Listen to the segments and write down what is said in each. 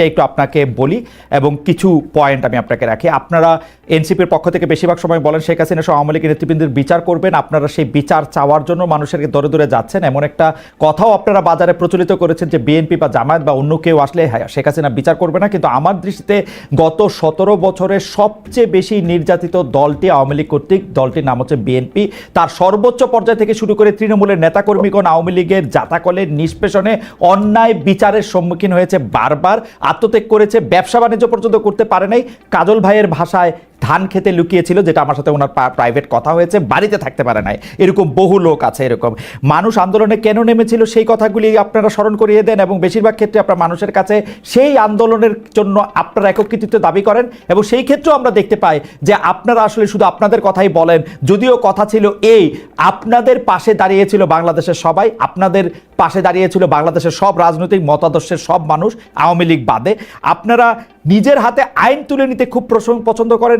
সেইটা একটু আপনাকে বলি এবং কিছু পয়েন্ট আমি আপনাকে রাখি। আপনারা এনসিপির পক্ষ থেকে বেশিরভাগ সময় বলেন, শেখ হাসিনা সহ আওয়ামী লীগের নেতৃবৃন্দের বিচার করবেন। আপনারা সেই বিচার চাওয়ার জন্য মানুষের দরে দূরে যাচ্ছেন। এমন একটা কথাও আপনারা বাজারে প্রচলিত করেছেন যে বিএনপি বা জামায়াত বা অন্য কেউ আসলে হ্যাঁ শেখ হাসিনা বিচার করবে না। কিন্তু আমার দৃষ্টিতে গত সতেরো বছরে সবচেয়ে বেশি নির্যাতিত দলটি আওয়ামী লীগ কর্তৃক, দলটির নাম হচ্ছে বিএনপি। তার সর্বোচ্চ পর্যায় থেকে শুরু করে তৃণমূলের নেতাকর্মীগণ আওয়ামী লীগের জাতাকলের নিষ্পেষণে অন্যায় বিচারের সম্মুখীন হয়েছে বারবার। আত্মত্যাগ করেছে ব্যবসা বাণিজ্য পর্যন্ত করতে পারে নাই। কাজল ভাইয়ের ভাষায় ধান খেতে লুকিয়েছিল, যেটা আমার সাথে ওনার প্রাইভেট কথা হয়েছে, বাড়িতে থাকতে পারে নাই। এরকম বহু লোক আছে এরকম। মানুষ আন্দোলনে কেন নেমেছিল সেই কথাগুলি আপনারা স্মরণ করিয়ে দেন এবং বেশিরভাগ ক্ষেত্রে আপনার মানুষের কাছে সেই আন্দোলনের জন্য আপনারা কৃতিত্ব দাবি করেন এবং সেই ক্ষেত্রেও আমরা দেখতে পাই যে আপনারা আসলে শুধু আপনাদের কথাই বলেন, যদিও কথা ছিল এই, আপনাদের পাশে দাঁড়িয়েছিল বাংলাদেশের সবাই, আপনাদের পাশে দাঁড়িয়েছিল বাংলাদেশের সব রাজনৈতিক মতাদর্শের সব মানুষ, আওয়ামী লীগ বাদে। আপনারা নিজের হাতে আইন তুলে নিতে খুব পছন্দ করেন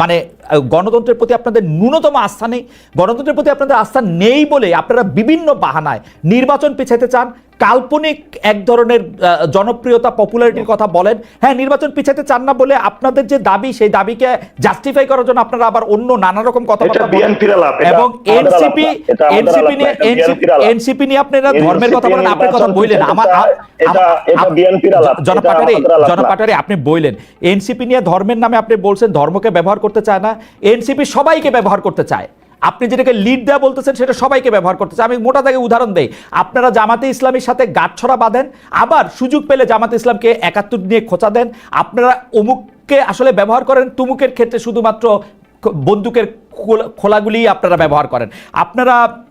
মানে গণতন্ত্রের প্রতি আপনাদের ন্যূনতম আস্থা নেই। গণতন্ত্রের প্রতি আপনাদের আস্থা নেই বলে আপনারা বিভিন্ন বাহানায় নির্বাচন পিছাইতে চান। কাল্পনিক এক ধরনের জনপ্রিয়তা পপুলারিটির কথা বলেন। হ্যাঁ নির্বাচন পিছাইতে চান না বলে আপনাদের যে দাবি সেই দাবিকে জাস্টিফাই করার জন্য আপনারা আবার অন্য নানা রকম কথা এবং এনসিপি এনসিপি নিয়ে এনসিপি নিয়ে আপনারা ধর্মের কথা বলেন আপনার কথা বললেন আমার এটা- এটা- এটা আপ- BNP র আলাপ, জনাব এটা পাটারি আমাদের আলাপ জনাব না। পাটারি আপনি বললেন এনসিপি নিয়ে ধর্মের নামে আপনি বলছেন ধর্মকে ব্যবহার করতে চায় না। এনসিপি সবাইকে ব্যবহার করতে চায়। আপনি যেটাকে লিড দেওয়া বলতেছেন, সেটা সবাইকে ব্যবহার করতেছে। আমি মোটা দাগে উদাহরণ দেই। আপনারা জামাতে ইসলামের সাথে গাঁটছড়া বাঁধেন, আবার সুযোগ পেলে জামাতে ইসলামকে একাত্তর নিয়ে খোঁচা দেন। আপনারা অমুককে আসলে ব্যবহার করেন, তুমুকের ক্ষেত্রে শুধুমাত্র বন্দুকের খোলা- খোলাগুলি আপনারা ব্যবহার করেন। আপনারা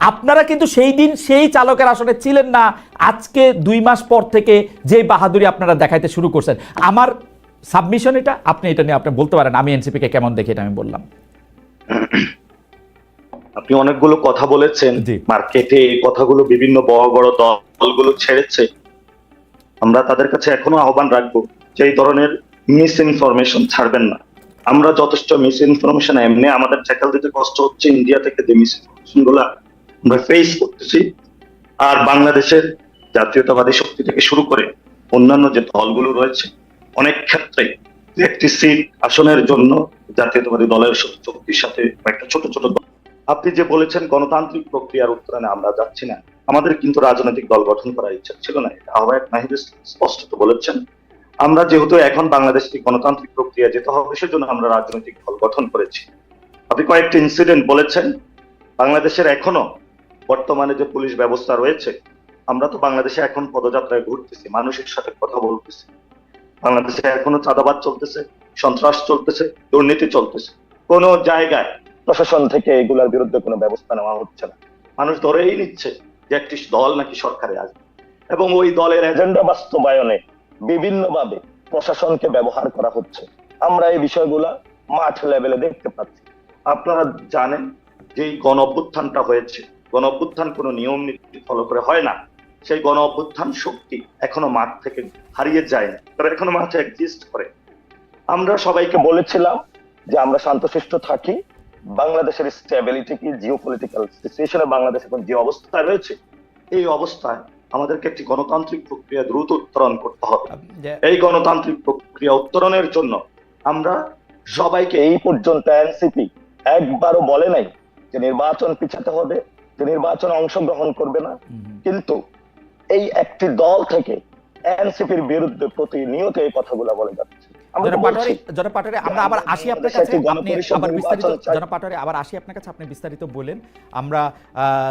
আপনারা কিন্তু সেই দিন সেই চালকের আসলে ছিলেন না। আজকে দুই মাস পর থেকে যে বাহাদুরি আপনারা দেখাইতে শুরু করছেন। আমার সাবমিশন এটা আপনি এটা নিয়ে আপনি বলতে পারেন আমি এনসিপিকে কেমন দেখি এটা আমি বললাম। আপনি অনেকগুলো কথা বলেছেন। মার্কেটে এই কথাগুলো বিভিন্ন বড় বড় দলগুলো ছেড়েছে। আমরা তাদের কাছে এখনও আহ্বান রাখব যে এই ধরনের মিস ইনফরমেশন ছাড়বেন না। আমরা যথেষ্ট মিস ইনফরমেশন এমনি আমাদের ট্যাকল দিতে কষ্ট হচ্ছে ইন্ডিয়া থেকে যে মিস ইনফরমেশনগুলা আমরা ফেস করতেছি আর বাংলাদেশের জাতীয়তাবাদী শক্তি থেকে শুরু করে অন্যান্য যে দলগুলো রয়েছে, অনেক ক্ষেত্রে একটি সিট আসনের জন্য জাতীয়তাবাদী দলের শক্তির সাথে একটা ছোট ছোট দল। আপনি যে বলেছেন গণতান্ত্রিক প্রক্রিয়ার উত্তরণে আমরা যাচ্ছি না, আমাদের কিন্তু রাজনৈতিক দল গঠন করার ইচ্ছা ছিল না, এটা আহ্বায়ক নাহিদ স্পষ্টত বলেছেন। আমরা যেহেতু এখন বাংলাদেশকে গণতান্ত্রিক প্রক্রিয়া যেতে হবে, সেজন্য আমরা রাজনৈতিক দল গঠন করেছি। আপনি কয়েকটি ইনসিডেন্ট বলেছেন, বাংলাদেশের এখনও বর্তমানে যে পুলিশ ব্যবস্থা রয়েছে আমরা তো বাংলাদেশে এখন পদযাত্রায় ঘুরতেছি মানুষের সাথে কথা বলতেছি। বাংলাদেশে এখনও চাঁদাবাদ চলতেছে সন্ত্রাস চলতেছে দুর্নীতি চলতেছে। কোন জায়গায় প্রশাসন থেকে এগুলোর বিরুদ্ধে কোনো ব্যবস্থা নেওয়া হচ্ছে না। মানুষ ধরেই নিচ্ছে যে একটি দল নাকি সরকারে আসবে। এবং ওই দলের এজেন্ডা বাস্তবায়নে বিভিন্নভাবে প্রশাসনকে ব্যবহার করা হচ্ছে। আমরা এই বিষয়গুলা মাঠ লেভেলে দেখতে পাচ্ছি। আপনারা জানেন যে গণ অভ্যুত্থানটা হয়েছে গণ অভ্যুত্থান কোনো নিয়ম নীতি ফলো করে হয় না। সেই গণ অভ্যুত্থান শক্তি এখনও মাঠ থেকে হারিয়ে যায় না তারা এখনও মাঠে এক্সিস্ট করে। আমরা সবাইকে বলেছিলাম যে আমরা শান্তশিষ্ট থাকি। বাংলাদেশের স্টেবিলিটি কি জিও পলিটিক্যাল সিচুয়েশনে বাংলাদেশ এখন যে অবস্থায় রয়েছে এই অবস্থায় আমাদেরকে একটি গণতান্ত্রিক প্রক্রিয়া দ্রুত উত্তরণ করতে হবে। এই গণতান্ত্রিক প্রক্রিয়া উত্তরণের জন্য আমরা সবাইকে এই পর্যন্ত এনসিপি একবারও বলে নাই যে নির্বাচন পিছাতে হবে নির্বাচনে অংশগ্রহণ করবে না। কিন্তু এই একটি দল থেকে এনসিপির বিরুদ্ধে প্রতিনিয়ত এই কথাগুলো বলে যাচ্ছে। আমরা আবার আসি আপনার কাছে। আপনি আবার বিস্তারিত নির্বাচন চাই। জনাব পাটোয়ারি আবার আসি আপনার কাছে আপনি বিস্তারিত বলেন। আমরা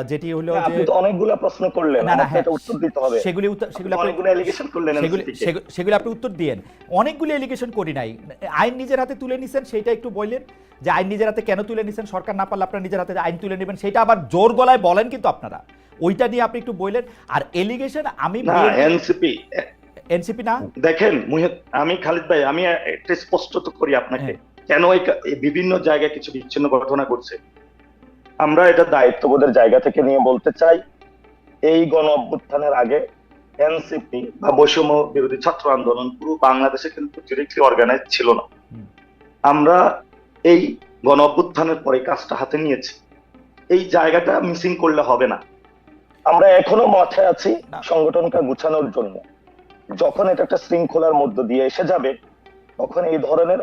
যেটি হলো যে অনেকগুলো প্রশ্ন করলেন। না, না, হ্যাঁ। উত্তর দিতে হবে। সেগুলি সেগুলি আপনি অনেকগুলো এলিগেশন করলেন সেগুলি NCP কে। সেগু- সেগুলি আপনি উত্তর দিয়েন। অনেকগুলি এলিগেশন করি নাই। আইন নিজের হাতে তুলে নিছেন সেটা একটু বললেন। যে আইন নিজের হাতে কেন তুলে নিছেন? সরকার না পারলে আপনার নিজের হাতে আইন তুলে নেবেন। সেটা আবার জোর গলায় বলেন কিন্তু আপনারা। ওইটা নিয়ে আপনি একটু বললেন। আর এলিগেশন আমি এনসিপি এনসিপি না? দেখেন আমি খালিদ ভাই আমি একটা স্পষ্ট তো করি আপনাকে। হ্যাঁ। কেন এই বিভিন্ন জায়গায় কিছু বিচ্ছিন্ন ঘটনা ঘটছে? আমরা এটা দায়িত্ববোধের জায়গা থেকে নিয়ে বলতে চাই এই গণ অভ্যুত্থানের আগে এনসিপি বা বৈষম্য বিরোধী ছাত্র আন্দোলন পুরো বাংলাদেশে কিন্তু ডিরেক্টলি অর্গানাইজ ছিল না। আমরা এই গণ অভ্যুত্থানের পরে কাজটা হাতে নিয়েছি। এই জায়গাটা মিসিং করলে হবে না। আমরা এখনও মাঠে আছি। সংগঠনকে গুছানোর জন্য। যখন এটা একটা শৃঙ্খলার মধ্য দিয়ে এসে যাবে তখন এই ধরনের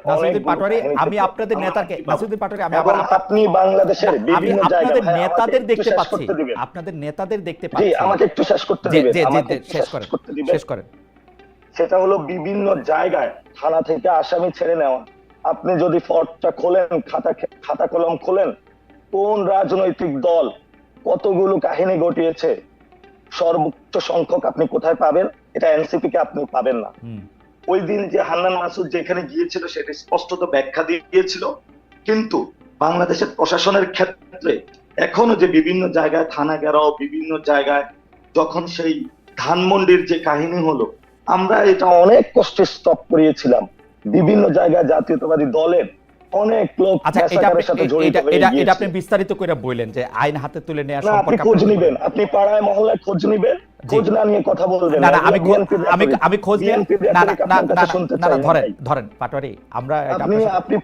আমি আপনাদের নেতাকে পাটোয়ারি আমি আবার আপনি বাংলাদেশের বিভিন্ন আপনাদের নেতাদের দেখতে পাচ্ছি। আপনাদের নেতাদের দেখতে পাচ্ছি। আমাকে একটু শেষ করতে দিবেন। আমাকে শেষ করেন। শেষ করেন। সেটা হলো বিভিন্ন জায়গায় থানা থেকে আসামি ছেড়ে নেওয়া। আপনি যদি ফর্টটা খোলেন খাতা খাতা কলম খোলেন কোন রাজনৈতিক দল কতগুলো কাহিনী ঘটিয়েছে সর্বোচ্চ সংখ্যক আপনি কোথায় পাবেন? এটা এনসিপি কে আপনি পাবেন না। ওই দিন যে হান্নান মাসুদ যেখানে গিয়েছিল সেটা স্পষ্টত ব্যাখ্যা দিয়ে দিয়েছিল। কিন্তু বাংলাদেশের প্রশাসনের ক্ষেত্রে এখনও যে বিভিন্ন জায়গায় থানা গেরাও বিভিন্ন জায়গায় যখন সেই ধানমন্ডির যে কাহিনী হলো আমরা এটা অনেক কষ্টে স্টপ করিয়েছিলাম। বিভিন্ন জায়গায় জাতীয়তাবাদী দলের অনেক লোক আচ্ছা এটা এটা এটা আপনি বিস্তারিত করে যে আইন হাতে তুলে নেওয়া না আপনি খোঁজ নিবেন। আপনি পাড়ায় মহল্লায় খোঁজ নিবেন। খোঁজ না নিয়ে কথা বলবেন না। না আমি আমি আমি খোঁজ নিয়ে না না না না ধরেন ধরেন পাটোয়ারি আমরা আপনি আপনি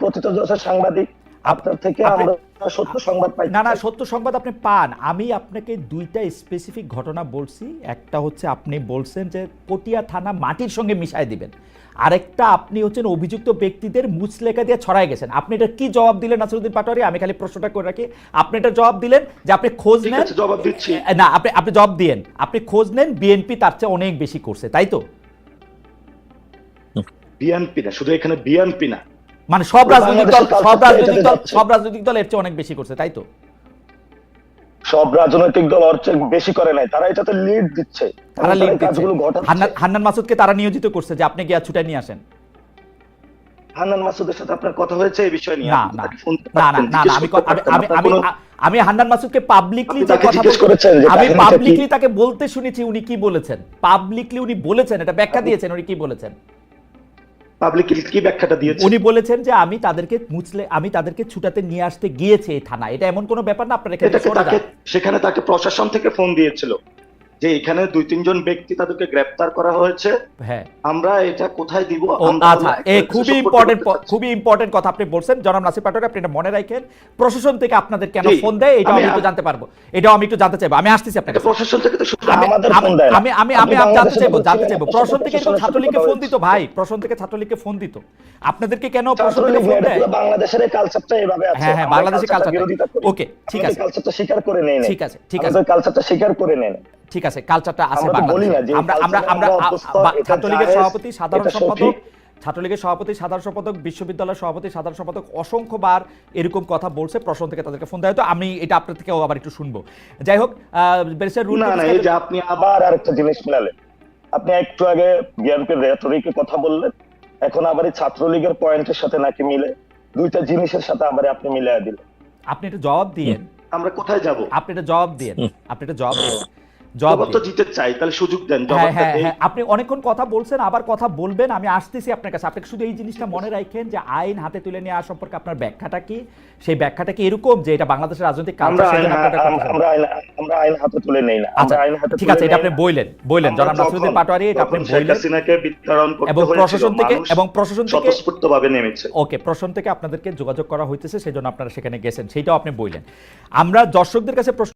সাংবাদিক। আপনার থেকে আমরা সত্য সংবাদ পাই। না না সত্য সংবাদ আপনি পান। আমি আপনাকে দুইটা স্পেসিফিক ঘটনা বলছি। একটা হচ্ছে আপনি বলছেন যে পটিয়া থানা মাটির সঙ্গে মিশায় দিবেন। আরেকটা আপনি হচ্ছেন অভিযুক্ত ব্যক্তিদের মুচলেখা দিয়ে ছড়ায় গেছেন। আপনি এটা কি জবাব দিলেন নাসিরুদ্দিন পাটোয়ারি? আমি খালি প্রশ্নটা করে রাখি। আপনি এটা জবাব দিলেন যে আপনি খোঁজ নেন জবাব দিচ্ছি। না আপনি আপনি জবাব দিয়েন। আপনি খোঁজ নেন বিএনপি তার চেয়ে অনেক বেশি করছে তাই তো? বিএনপি না শুধু এখানে বিএনপি না। মানে সব রাজনৈতিক দল সব রাজনৈতিক দল সব রাজনৈতিক দল এর চেয়ে অনেক বেশি করছে তাই তো? সব রাজনৈতিক দল ওর বেশি করে নাই তারা এটাতে লিড দিচ্ছে। তারা কাজগুলো ঘটাচ্ছে। হান্নান মাসুদকে তারা নিয়োজিত করছে যে আপনি গিয়া ছুটাই নিয়ে আসেন। হান্নান মাসুদের সাথে আপনার কথা হয়েছে এই বিষয় নিয়ে? না না। না না আমি আমি আমি আমি হান্নান মাসুদকে পাবলিকলি যে কথা জিজ্ঞেস করেছেন যে আমি পাবলিকলি তাকে বলতে শুনেছি উনি কি বলেছেন? পাবলিকলি উনি বলেছেন এটা ব্যাখ্যা দিয়েছেন উনি কি বলেছেন? পাবলিক কি ব্যাখ্যাটা দিয়েছে? উনি বলেছেন যে আমি তাদেরকে মুছলে আমি তাদেরকে ছুটাতে নিয়ে আসতে গিয়েছে এই থানা এটা এমন কোনো ব্যাপার না আপনার এখানে। সেখানে তাকে প্রশাসন থেকে ফোন দিয়েছিল। যে এখানে দুই তিনজন ব্যক্তি তাদেরকে গ্রেপ্তার করা হয়েছে। হ্যাঁ। আমরা এটা কোথায় দিব? আচ্ছা এই খুবই ইম্পর্টেন্ট খুবই ইম্পর্টেন্ট কথা আপনি বলছেন। জনাব নাসির পাটোয়ারি আপনি এটা মনে রাখেন। প্রশাসন থেকে আপনাদের কেন ফোন দেয় এটাও আমি একটু জানতে পারব। এটাও আমি একটু জানতে চাইব। আমি আসতেছি আপনার এটা কাছে। প্রশাসন থেকে তো শুধু আমাদের ফোন দেয়। আমি আমি আমি জানতে চাইব জানতে চাইব। প্রশাসন থেকে তো ছাত্রলীগকে ফোন দিত ভাই। প্রশাসন থেকে ছাত্রলীগকে ফোন দিত। আপনাদেরকে কেন প্রশাসন থেকে ফোন দেয়? বাংলাদেশের কালচারটা এভাবে আছে। হ্যাঁ, হ্যাঁ, বাংলাদেশের করি। Okay, ঠিক আছে। কালচারটা স্বীকার করে নেই ঠিক আছে, ঠিক আছে। কালচারটা স্বীকার করে নেন ঠিক আছে কালচারটা আছে আমরা তো আমরা আমরা ছাত্রলীগের সভাপতি সাধারণ সম্পাদক ছাত্রলীগের সভাপতি সাধারণ সম্পাদক বিশ্ববিদ্যালয়ের সভাপতি সাধারণ সম্পাদক অসংখ্যবার এরকম কথা বলছে প্রশাসন থেকে তাদেরকে ফোন দেয় হয়তো আমি এটা আপনার থেকেও আবার একটু শুনব। যাই হোক ব্যারিস্টার রুল না এই যে আপনি আবার আরেকটা জিনিস মিলালেন আপনি একটু আগে বিএনপির রেটরিকে কথা বললেন এখন আবার ছাত্রলীগের পয়েন্টের সাথে নাকি মিলে দুইটা জিনিসের সাথে আবার আপনি মিলিয়ে দিলেন। আপনি একটা জবাব দিয়েন। আমরা কোথায় যাব? আপনি একটা জবাব দিয়েন আপনি একটা জবাব দিয়েন। জবাব তো দিতে চাই তাহলে সুযোগ দেন হ্যাঁ হ্যাঁ। হ্যাঁ আপনি অনেকক্ষণ কথা বলছেন আবার কথা বলবেন আমি আসতেছি আপনার কাছে। আপনি শুধু এই জিনিসটা মনে রাখেন যে আইন হাতে তুলে নেওয়া সম্পর্কে আপনার ব্যাখ্যাটা কি? সেই ব্যাখ্যাটা কি এরকম যে এটা বাংলাদেশের রাজনৈতিক আমরা কালচার আইন সেজন্য আমরা আমরা হাতে তুলে নেই না। আচ্ছা আমরা আইন হাতে ঠিক আছে এটা আপনি বললেন বললেন। জনাব নাসিরুদ্দিন পাটোয়ারি এটা আপনি বললেন। হাসিনাকে বিতরণ করতে এবং প্রশাসন থেকে এবং প্রশাসন থেকে স্বতঃস্ফূর্তভাবে নেমেছে। ওকে প্রশাসন থেকে আপনাদেরকে যোগাযোগ করা হইতেছে সেই জন্য আপনারা সেখানে গেছেন সেইটাও আপনি বললেন। আমরা দর্শকদের কাছে প্রশ্ন